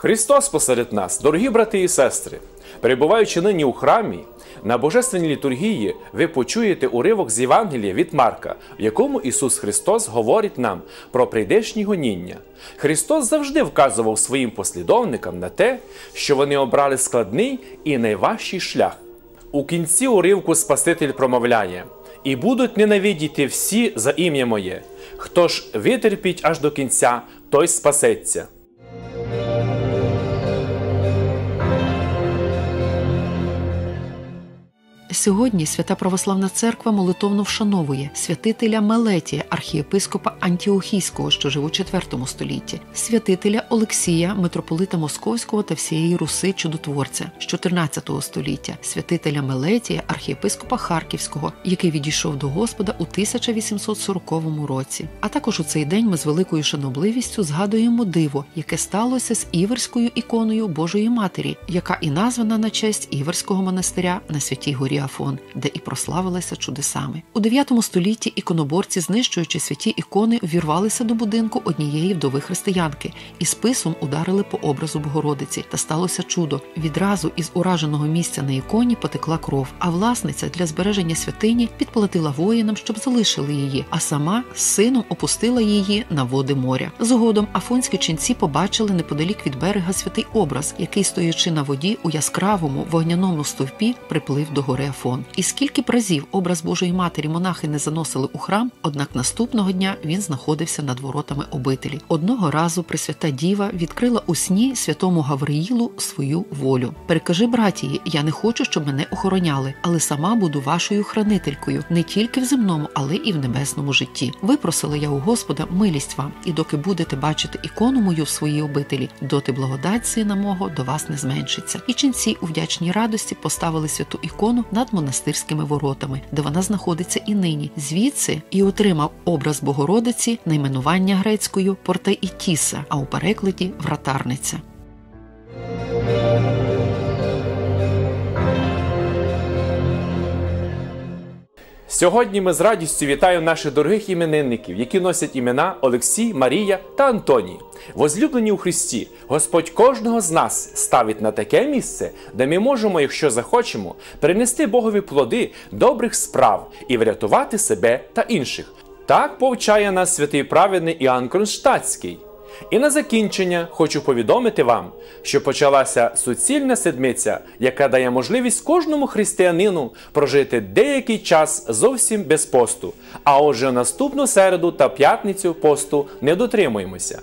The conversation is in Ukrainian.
Христос посеред нас, дорогі брати і сестри, перебуваючи нині у храмі, на божественній літургії ви почуєте уривок з Євангелія від Марка, в якому Ісус Христос говорить нам про прийдешні гоніння. Христос завжди вказував своїм послідовникам на те, що вони обрали складний і найважчий шлях. У кінці уривку Спаситель промовляє: і будуть ненавидіти всі за ім'я моє. Хто ж витерпіть аж до кінця, той спасеться. Сьогодні Свята Православна Церква молитовно вшановує святителя Мелетія, архієпископа Антіохійського, що жив у IV столітті, святителя Олексія, митрополита Московського та всієї Руси чудотворця з 14 століття, святителя Мелетія, архієпископа Харківського, який відійшов до Господа у 1840 році. А також у цей день ми з великою шанобливістю згадуємо диво, яке сталося з іверською іконою Божої Матері, яка і названа на честь Іверського монастиря на святій горі. Афон, де і прославилася чудесами. У 9 столітті іконоборці, знищуючи святі ікони, ввірвалися до будинку однієї вдови християнки і списом ударили по образу Богородиці. Та сталося чудо. Відразу із ураженого місця на іконі потекла кров, а власниця для збереження святині підплатила воїнам, щоб залишили її, а сама з сином опустила її на води моря. Згодом афонські ченці побачили неподалік від берега святий образ, який, стоячи на воді у яскравому вогняному стовпі, приплив до гори. І скільки б разів образ Божої Матері монахи не заносили у храм, однак наступного дня він знаходився над воротами обителі. Одного разу Пресвята Діва відкрила у сні святому Гавриїлу свою волю. Перекажи братії, я не хочу, щоб мене охороняли, але сама буду вашою хранителькою не тільки в земному, але і в небесному житті. Випросила я у Господа милість вам, і доки будете бачити ікону мою в своїй обителі, доти благодать сина мого до вас не зменшиться. І ченці у вдячній радості поставили святу ікону над монастирськими воротами, де вона знаходиться і нині. Звідси і отримав образ Богородиці найменування грецькою Портаїтіса, а у перекладі вратарниця. Сьогодні ми з радістю вітаємо наших дорогих іменинників, які носять імена Олексій, Марія та Антоній. Возлюблені у Христі, Господь кожного з нас ставить на таке місце, де ми можемо, якщо захочемо, принести Богові плоди добрих справ і врятувати себе та інших. Так повчає нас святий праведний Іоанн Кронштадтський. І на закінчення хочу повідомити вам, що почалася суцільна седмиця, яка дає можливість кожному християнину прожити деякий час зовсім без посту. А отже, наступну середу та п'ятницю посту не дотримуємося.